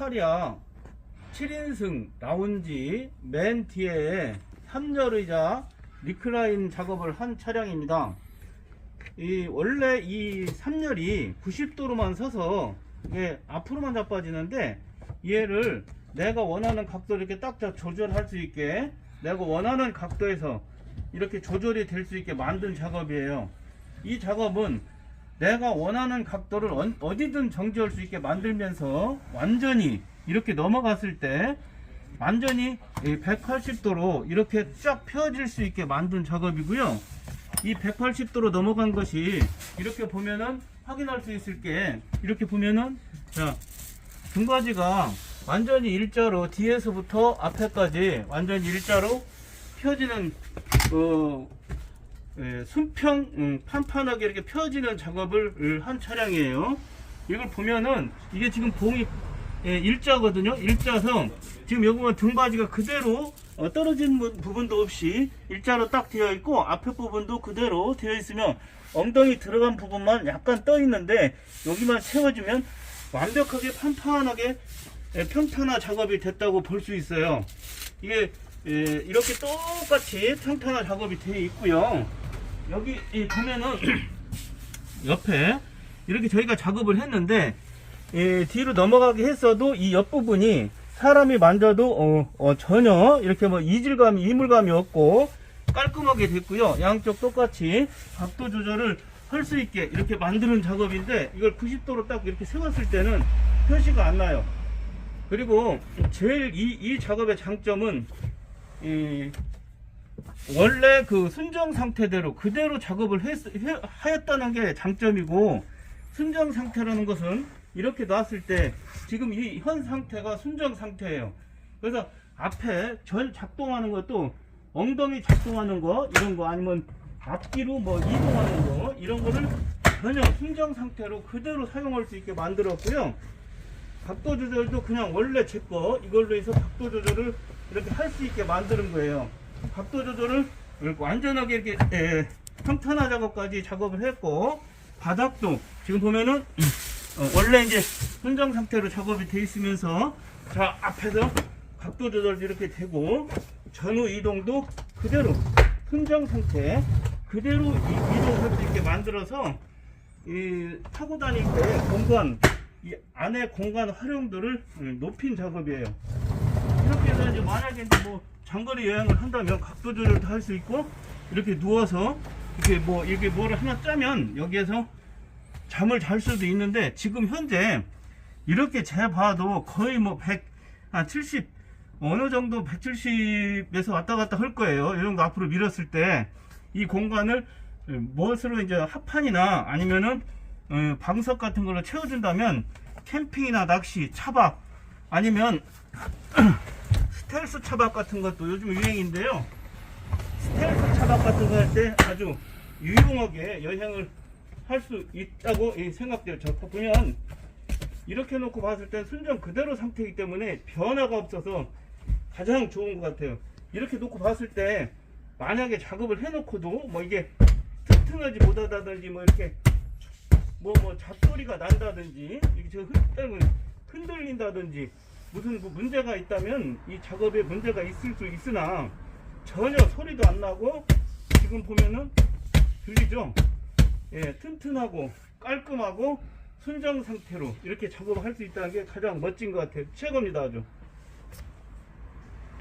스타리아 7인승 라운지 맨 뒤에 3열의자 리클라인 작업을 한 차량입니다. 이 원래 이 3열이 90도로만 서서 이게 앞으로만 자빠지는데 얘를 내가 원하는 각도를 이렇게 딱 조절할 수 있게 내가 원하는 각도에서 이렇게 조절이 될 수 있게 만든 작업이에요. 이 작업은 내가 원하는 각도를 언- 어디든 정지할 수 있게 만들면서 완전히 이렇게 넘어갔을 때 완전히 180도로 이렇게 쫙 펴질 수 있게 만든 작업이고요. 이 180도로 넘어간 것이 이렇게 보면은 확인할 수 있을 게 이렇게 보면은 자 등받이가 완전히 일자로 뒤에서부터 앞에까지 완전히 일자로 펴지는 어, 예, 순평 음, 판판하게 이렇게 펴지는 작업을 음, 한 차량이에요. 이걸 보면은 이게 지금 봉이 예, 일자거든요. 일자서 지금 여기 보면 등받이가 그대로 어, 떨어진 부- 부분도 없이 일자로 딱 되어 있고 앞에 부분도 그대로 되어 있으면 엉덩이 들어간 부분만 약간 떠 있는데 여기만 채워주면 완벽하게 판판하게 예, 평탄화 작업이 됐다고 볼 수 있어요. 이게 예, 이렇게 똑같이 평탄화 작업이 되어 있고요. 여기 이 보면은 옆에 이렇게 저희가 작업을 했는데 예, 뒤로 넘어가게 했어도 이 옆부분이 사람이 만져도 어, 어, 전혀 이렇게 뭐 이질감이 이물감이 없고 깔끔하게 됐고요. 양쪽 똑같이 각도 조절을 할 수 있게 이렇게 만드는 작업인데 이걸 90도로 딱 이렇게 세웠을 때는 표시가 안 나요. 그리고 제일 이, 이 작업의 장점은 이 원래 그 순정 상태대로 그대로 작업을 했, 해- 하였다는 게 장점이고 순정 상태라는 것은 이렇게 놨을 때 지금 이 현 상태가 순정 상태예요. 그래서 앞에 전 작동하는 것도 엉덩이 작동하는 거 이런 거 아니면 앞뒤로 뭐 이동하는 거 이런 거를 전혀 순정 상태로 그대로 사용할 수 있게 만들었고요. 각도 조절도 그냥 원래 제 거 이걸로 해서 각도 조절을 이렇게 할 수 있게 만드는 거예요. 각도 조절을 완전하게 이렇게 예, 평탄화 작업까지 작업을 했고 바닥도 지금 보면은 어, 원래 이제 순정 상태로 작업이 돼 있으면서 자 앞에서 각도 조절도 이렇게 되고 전후 이동도 그대로 순정 상태 그대로 이, 이동할 수 있게 만들어서 이 타고 다닐 때 공간 이 안에 공간 활용도를 음, 높인 작업이에요. 이렇게 해서 이제 만약에 뭐 장거리 여행을 한다면 각도 조절도 할 수 있고 이렇게 누워서 이렇게 뭐 이렇게 뭐를 하나 짜면 여기에서 잠을 잘 수도 있는데 지금 현재 이렇게 재봐도 거의 뭐 100, 한 70, 어느 정도 170에서 왔다 갔다 할 거예요. 이 정도 앞으로 밀었을 때 이 공간을 무엇으로 이제 합판이나 아니면은 어, 방석 같은 걸로 채워준다면 캠핑이나 낚시, 차박 아니면 스텔스 차박 같은 것도 요즘 유행인데요. 스텔스 차박 같은 거 할 때 아주 유용하게 여행을 할 수 있다고 이 생각돼요. 저 보면 이렇게 놓고 봤을 땐 순정 그대로 상태이기 때문에 변화가 없어서 가장 좋은 것 같아요. 이렇게 놓고 봤을 때 만약에 작업을 해놓고도 뭐 이게 튼튼하지 못하다든지 뭐 이렇게 뭐뭐 잡소리가 난다든지 이게 흔들린다든지 무슨 뭐 문제가 있다면 이 작업에 문제가 있을 수 있으나 전혀 소리도 안 나고 지금 보면은 들리죠? 예, 튼튼하고 깔끔하고 순정 상태로 이렇게 작업을 할 수 있다는 게 가장 멋진 것 같아요. 최고입니다, 아주.